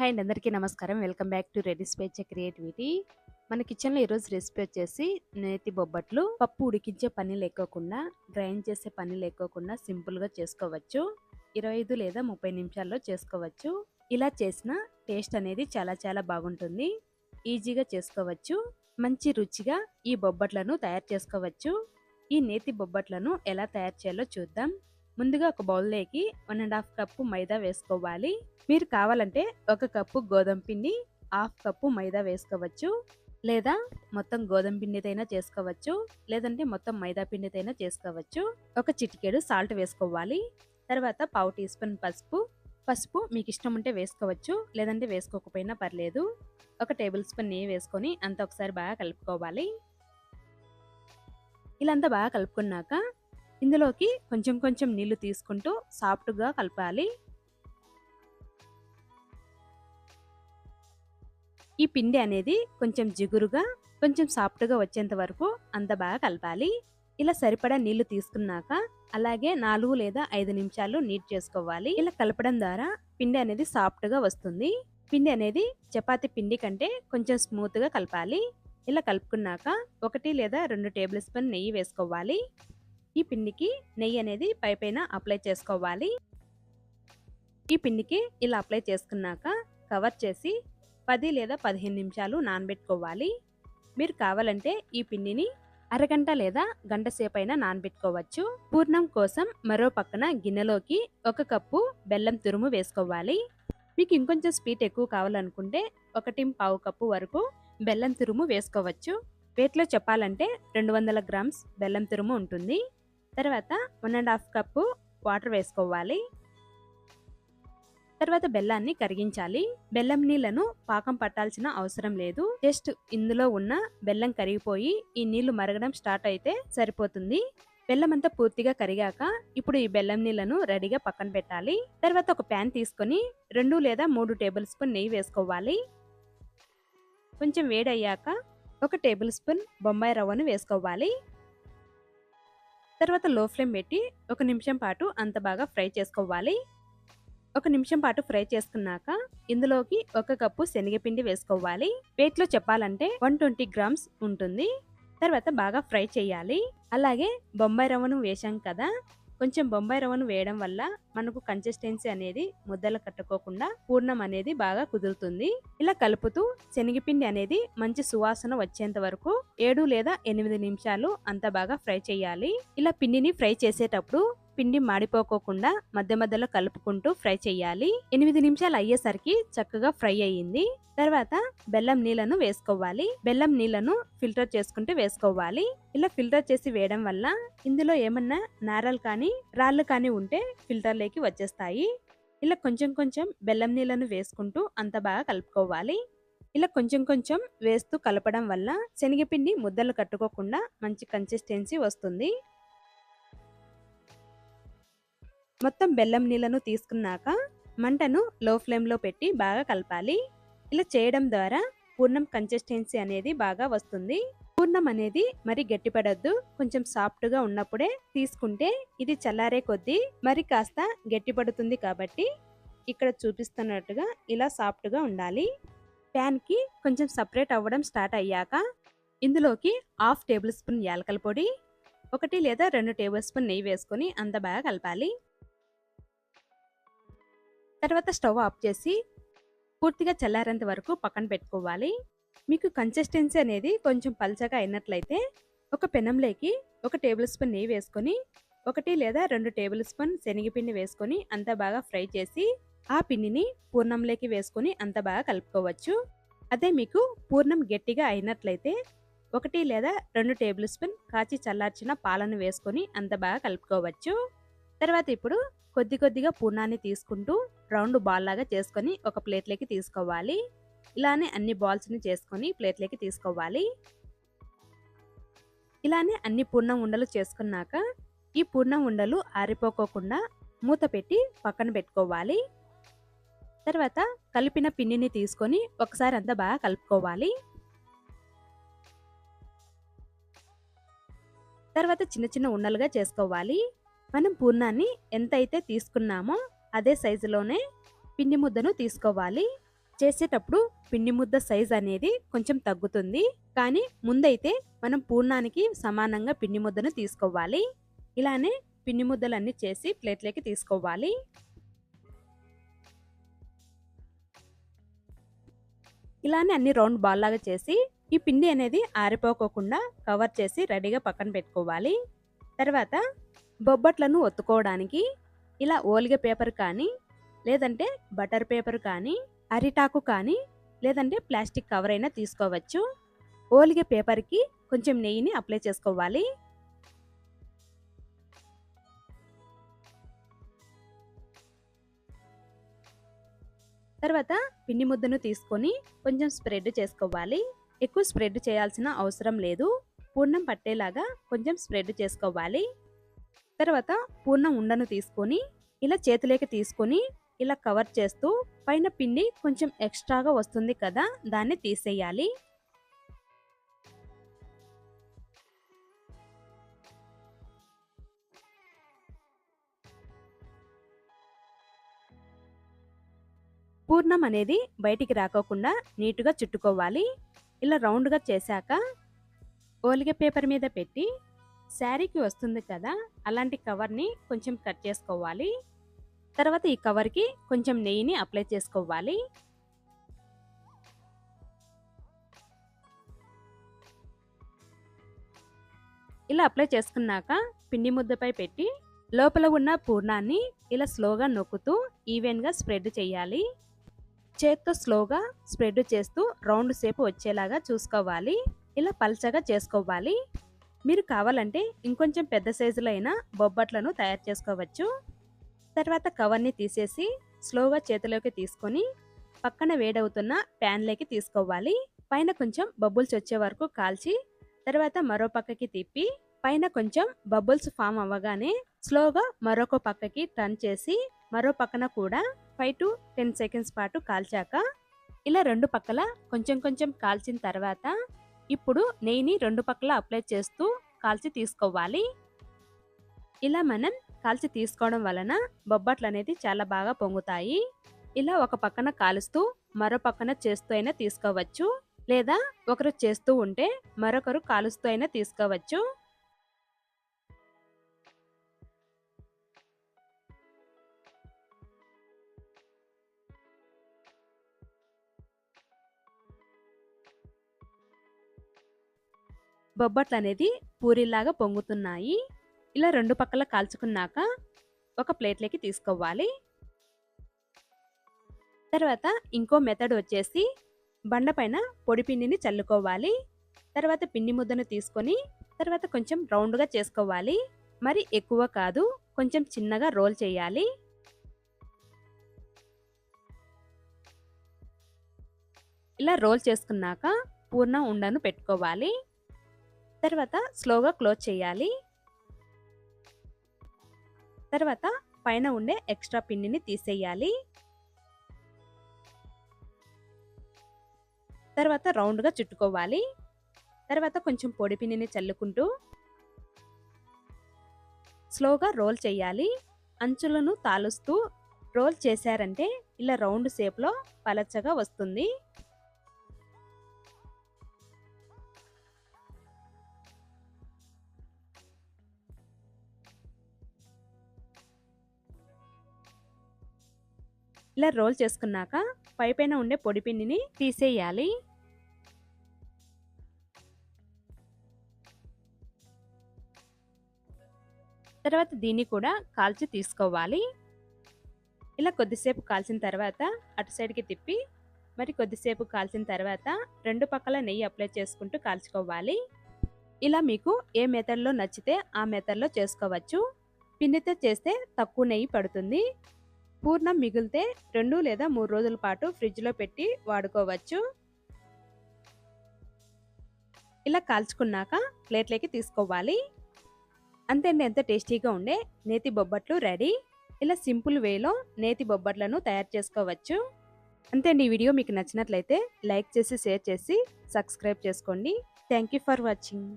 Hi అండి అందరికీ నమస్కారం. Welcome back to ready speech creativity. మన కిచెన్లో ఈరోజు రెసిపీ వచ్చేసి నేతి బొబ్బట్లు పప్పు ఉడికించే పని లేకోకుండా గ్రైండ్ చేసే పని లేకోకుండా సింపుల్గా చేసుకోవచ్చు. ఇరవై ఐదు లేదా ముప్పై నిమిషాల్లో చేసుకోవచ్చు. ఇలా చేసిన టేస్ట్ అనేది చాలా చాలా బాగుంటుంది. ఈజీగా చేసుకోవచ్చు. మంచి రుచిగా ఈ బొబ్బట్లను తయారు చేసుకోవచ్చు. ఈ నేతి బొబ్బట్లను ఎలా తయారు చేయాలో చూద్దాం. ముందుగా ఒక బౌల్లోకి one and half cup maida వేసుకోవాలి. మీరు కావాలంటే ఒక కప్పు గోధుమ పిండి హాఫ్ కప్పు మైదా వేసుకోవచ్చు. లేదా మొత్తం గోధుమ పిండితైనా చేసుకోవచ్చు. లేదంటే మొత్తం మైదా పిండితైనా చేసుకోవచ్చు. ఒక చిటికెడు సాల్ట్ వేసుకోవాలి. తర్వాత పావు టీ స్పూన్ పసుపు. పసుపు మీకు ఇష్టం ఉంటే వేసుకోవచ్చు. లేదంటే వేసుకోకపోయినా పర్లేదు. ఒక టేబుల్ స్పూన్ నెయ్యి వేసుకొని అంతా ఒకసారి బాగా కలుపుకోవాలి. ఇలా అంతా బాగా కలుపుకున్నాక ఇందులోకి కొంచెం కొంచెం నీళ్ళు తీసుకుంటూ సాఫ్ట్గా కలపాలి. ఈ పిండి అనేది కొంచెం జిగురుగా కొంచెం సాఫ్ట్గా వచ్చేంత వరకు అంత బాగా కలపాలి. ఇలా సరిపడా నీళ్ళు తీసుకున్నాక అలాగే నాలుగు లేదా ఐదు నిమిషాలు నీట్ చేసుకోవాలి. ఇలా కలపడం ద్వారా పిండి అనేది సాఫ్ట్గా వస్తుంది. పిండి అనేది చపాతి పిండి కంటే కొంచెం స్మూత్గా కలపాలి. ఇలా కలుపుకున్నాక ఒకటి లేదా రెండు టేబుల్ స్పూన్ నెయ్యి వేసుకోవాలి. ఈ పిండికి నెయ్యి అనేది పైపైన అప్లై చేసుకోవాలి. ఈ పిండికి ఇలా అప్లై చేసుకున్నాక కవర్ చేసి పది లేదా పదిహేను నిమిషాలు నానబెట్టుకోవాలి. మీరు కావాలంటే ఈ పిండిని అరగంట లేదా గంట సేపైనా నానబెట్టుకోవచ్చు. పూర్ణం కోసం మరో పక్కన గిన్నెలోకి ఒక కప్పు బెల్లం తురుము వేసుకోవాలి. మీకు ఇంకొంచెం స్వీట్ ఎక్కువ కావాలనుకుంటే ఒకటి పావు కప్పు వరకు బెల్లం తురుము వేసుకోవచ్చు. వేట్లో చెప్పాలంటే రెండు వందల గ్రామ్స్ బెల్లం తురుము ఉంటుంది. తర్వాత one and half cup water వేసుకోవాలి. తర్వాత బెల్లాన్ని కరిగించాలి. బెల్లం నీళ్ళను పాకం పట్టాల్సిన అవసరం లేదు. జస్ట్ ఇందులో ఉన్న బెల్లం కరిగిపోయి ఈ నీళ్ళు మరగడం స్టార్ట్ అయితే సరిపోతుంది. బెల్లం అంతా పూర్తిగా కరిగాక ఇప్పుడు ఈ బెల్లం నీళ్ళను రెడీగా పక్కన పెట్టాలి. తర్వాత ఒక ప్యాన్ తీసుకొని రెండు లేదా మూడు టేబుల్ స్పూన్ నెయ్యి వేసుకోవాలి. కొంచెం వేడయ్యాక ఒక టేబుల్ స్పూన్ బొంబాయి రవ్వను వేసుకోవాలి. తర్వాత లో ఫ్లేమ్ పెట్టి ఒక నిమిషం పాటు అంత బాగా ఫ్రై చేసుకోవాలి. ఒక నిమిషం పాటు ఫ్రై చేసుకున్నాక ఇందులోకి ఒక కప్పు శనగపిండి వేసుకోవాలి. వెయిట్లో చెప్పాలంటే వన్ ట్వంటీ గ్రామ్స్ ఉంటుంది. తర్వాత బాగా ఫ్రై చేయాలి. అలాగే బొంబాయి రవ్వను వేశాం కదా కొంచెం బొంబాయి రవ్వను వేయడం వల్ల మనకు కన్సిస్టెన్సీ అనేది ముద్దలు కట్టుకోకుండా పూర్ణం అనేది బాగా కుదురుతుంది. ఇలా కలుపుతూ శనగపిండి అనేది మంచి సువాసన వచ్చేంత వరకు ఏడు లేదా ఎనిమిది నిమిషాలు అంత బాగా ఫ్రై చేయాలి. ఇలా పిండిని ఫ్రై చేసేటప్పుడు పిండి మాడిపోకోకుండా మధ్య మధ్యలో కలుపుకుంటూ ఫ్రై చేయాలి. ఎనిమిది నిమిషాలు అయ్యేసరికి చక్కగా ఫ్రై అయ్యింది. తర్వాత బెల్లం నీళ్ళను వేసుకోవాలి. బెల్లం నీళ్ళను ఫిల్టర్ చేసుకుంటూ వేసుకోవాలి. ఇలా ఫిల్టర్ చేసి వేయడం వల్ల ఇందులో ఏమన్నా నారలు కానీ రాళ్ళు కానీ ఉంటే ఫిల్టర్లోకి వచ్చేస్తాయి. ఇలా కొంచెం కొంచెం బెల్లం నీళ్ళను వేసుకుంటూ అంత బాగా కలుపుకోవాలి. ఇలా కొంచెం కొంచెం వేస్తూ కలపడం వల్ల శనగపిండి ముద్దలు కట్టుకోకుండా మంచి కన్సిస్టెన్సీ వస్తుంది. మొత్తం బెల్లం నీళ్ళను తీసుకున్నాక మంటను లో ఫ్లేమ్లో పెట్టి బాగా కలపాలి. ఇలా చేయడం ద్వారా పూర్ణం కన్సిస్టెన్సీ అనేది బాగా వస్తుంది. పూర్ణం అనేది మరి గట్టిపడద్దు. కొంచెం సాఫ్ట్గా ఉన్నప్పుడే తీసుకుంటే ఇది చల్లారే కొద్దీ మరి కాస్త గట్టిపడుతుంది కాబట్టి ఇక్కడ చూపిస్తున్నట్టుగా ఇలా సాఫ్ట్గా ఉండాలి. ప్యాన్కి కొంచెం సపరేట్ అవ్వడం స్టార్ట్ అయ్యాక ఇందులోకి హాఫ్ టేబుల్ స్పూన్ యాలకల పొడి ఒకటి లేదా రెండు టేబుల్ స్పూన్ నెయ్యి వేసుకొని అంత బాగా కలపాలి. తర్వాత స్టవ్ ఆఫ్ చేసి పూర్తిగా చల్లారేంత వరకు పక్కన పెట్టుకోవాలి. మీకు కన్సిస్టెన్సీ అనేది కొంచెం పల్చగా అయినట్లయితే ఒక పెనంలోకి ఒక టేబుల్ స్పూన్ నెయ్యి వేసుకొని ఒకటి లేదా రెండు టేబుల్ స్పూన్ శనగపిండి వేసుకొని అంత బాగా ఫ్రై చేసి ఆ పిండిని పూర్ణంలోకి వేసుకొని అంత బాగా కలుపుకోవచ్చు. అదే మీకు పూర్ణం గట్టిగా అయినట్లయితే ఒకటి లేదా రెండు టేబుల్ స్పూన్ కాచి చల్లార్చిన పాలను వేసుకొని అంత బాగా కలుపుకోవచ్చు. తర్వాత ఇప్పుడు కొద్ది కొద్దిగా పూర్ణాన్ని తీసుకుంటూ రౌండ్ బాల్ లాగా చేసుకొని ఒక ప్లేట్లోకి తీసుకోవాలి. ఇలానే అన్ని బాల్స్ని చేసుకొని ప్లేట్లోకి తీసుకోవాలి. ఇలానే అన్ని పూర్ణం ఉండలు చేసుకున్నాక ఈ పూర్ణం ఉండలు ఆరిపోకోకుండా మూత పెట్టి పక్కన పెట్టుకోవాలి. తర్వాత కలిపిన పిండిని తీసుకొని ఒకసారి అంతా బాగా కలుపుకోవాలి. తర్వాత చిన్న చిన్న ఉండలుగా చేసుకోవాలి. మనం పూర్ణాన్ని ఎంత అయితే తీసుకున్నామో అదే సైజులోనే పిండి ముద్దను తీసుకోవాలి. చేసేటప్పుడు పిండి ముద్ద సైజ్ అనేది కొంచెం తగ్గుతుంది. కానీ ముందైతే మనం పూర్ణానికి సమానంగా పిండి ముద్దను తీసుకోవాలి. ఇలానే పిండి ముద్దలన్నీ చేసి ప్లేట్లోకి తీసుకోవాలి. ఇలానే అన్ని రౌండ్ బాల్ లాగా చేసి ఈ పిండి అనేది ఆరిపోకోకుండా కవర్ చేసి రెడీగా పక్కన పెట్టుకోవాలి. తర్వాత బొబ్బట్లను ఒత్తుకోవడానికి ఇలా ఓలిగ పేపర్ కానీ లేదంటే బటర్ పేపర్ కానీ అరిటాకు కానీ లేదంటే ప్లాస్టిక్ కవర్ అయినా తీసుకోవచ్చు. ఓలిగ పేపర్కి కొంచెం నెయ్యిని అప్లై చేసుకోవాలి. తర్వాత పిండి ముద్దను తీసుకొని కొంచెం స్ప్రెడ్ చేసుకోవాలి. ఎక్కువ స్ప్రెడ్ చేయాల్సిన అవసరం లేదు. పూర్ణం పట్టేలాగా కొంచెం స్ప్రెడ్ చేసుకోవాలి. తర్వాత పూర్ణం ఉండను తీసుకొని ఇలా చేతిలోకి తీసుకొని ఇలా కవర్ చేస్తూ పైన పిండి కొంచెం ఎక్స్ట్రాగా వస్తుంది కదా దాన్ని తీసేయాలి. పూర్ణం అనేది బయటికి రాకోకుండా నీటుగా చుట్టుకోవాలి. ఇలా రౌండ్గా చేశాక ఓలిగ పేపర్ మీద పెట్టి శారీకి వస్తుంది కదా అలాంటి కవర్ని కొంచెం కట్ చేసుకోవాలి. తర్వాత ఈ కవర్కి కొంచెం నెయ్యిని అప్లై చేసుకోవాలి. ఇలా అప్లై చేసుకున్నాక పిండి ముద్దపై పెట్టి లోపల ఉన్న పూర్ణాన్ని ఇలా స్లోగా నొక్కుతూ ఈవెన్గా స్ప్రెడ్ చేయాలి. చేత్తో స్లోగా స్ప్రెడ్ చేస్తూ రౌండ్ సేపు వచ్చేలాగా చూసుకోవాలి. ఇలా పల్చగా చేసుకోవాలి. మీరు కావాలంటే ఇంకొంచెం పెద్ద సైజులో అయినా బొబ్బట్లను తయారు చేసుకోవచ్చు. తర్వాత కవర్ని తీసేసి స్లోగా చేతిలోకి తీసుకొని పక్కన వేడవుతున్న ప్యాన్లోకి తీసుకోవాలి. పైన కొంచెం బబుల్స్ వచ్చే వరకు కాల్చి తర్వాత మరో పక్కకి తిప్పి పైన కొంచెం బబుల్స్ ఫామ్ అవ్వగానే స్లోగా మరొక పక్కకి టర్న్ చేసి మరో పక్కన కూడా ఫైవ్ టు టెన్ సెకండ్స్ పాటు కాల్చాక ఇలా రెండు పక్కల కొంచెం కొంచెం కాల్చిన తర్వాత ఇప్పుడు నెయ్యిని రెండు పక్కల అప్లై చేస్తూ కాల్చి తీసుకోవాలి. ఇలా మనం కాల్చి తీసుకోవడం వలన బొబ్బట్లు అనేది చాలా బాగా పొంగుతాయి. ఇలా ఒక పక్కన కాలుస్తూ మరో పక్కన చేస్తూ అయినా తీసుకోవచ్చు. లేదా ఒకరు చేస్తూ ఉంటే మరొకరు కాలుస్తూ అయినా తీసుకోవచ్చు. బొబ్బట్లు అనేది పూరిలాగా పొంగుతున్నాయి. ఇలా రెండు పక్కల కాల్చుకున్నాక ఒక ప్లేట్లోకి తీసుకోవాలి. తర్వాత ఇంకో మెథడ్ వచ్చేసి బండ పైన పొడి పిండిని చల్లుకోవాలి. తర్వాత పిండి ముద్దను తీసుకొని తర్వాత కొంచెం రౌండ్గా చేసుకోవాలి. మరి ఎక్కువ కాదు కొంచెం చిన్నగా రోల్ చేయాలి. ఇలా రోల్ చేసుకున్నాక పూర్ణ ఉండను పెట్టుకోవాలి. తర్వాత స్లోగా క్లోజ్ చేయాలి. తర్వాత పైన ఉండే ఎక్స్ట్రా పిన్నిని తీసేయాలి. తర్వాత రౌండ్గా చుట్టుకోవాలి. తర్వాత కొంచెం పొడి పిన్నిని చల్లుకుంటూ స్లోగా రోల్ చేయాలి. అంచులను తాలుస్తూ రోల్ చేశారంటే ఇలా రౌండ్ షేప్లో పలచగా వస్తుంది. ఇలా రోల్ చేసుకున్నాక పైపైన ఉండే పొడి పిండిని తీసేయాలి. తర్వాత దీన్ని కూడా కాల్చి తీసుకోవాలి. ఇలా కొద్దిసేపు కాల్చిన తర్వాత అటు సైడ్కి తిప్పి మరి కొద్దిసేపు కాల్చిన తర్వాత రెండు పక్కల నెయ్యి అప్లై చేసుకుంటూ కాల్చుకోవాలి. ఇలా మీకు ఏ మెథడ్లో నచ్చితే ఆ మెథడ్లో చేసుకోవచ్చు. పిండితో చేస్తే తక్కువ నెయ్యి పడుతుంది. పూర్ణం మిగిలితే రెండు లేదా మూడు రోజుల పాటు ఫ్రిడ్జ్లో పెట్టి వాడుకోవచ్చు. ఇలా కాల్చుకున్నాక ప్లేట్లోకి తీసుకోవాలి. అంతే అండి ఎంత టేస్టీగా ఉండే నేతి బొబ్బట్లు రెడీ. ఇలా సింపుల్ వేలో నేతి బొబ్బట్లను తయారు చేసుకోవచ్చు. అంతే అండి ఈ వీడియో మీకు నచ్చినట్లయితే లైక్ చేసి షేర్ చేసి సబ్స్క్రైబ్ చేసుకోండి. Thank you for watching.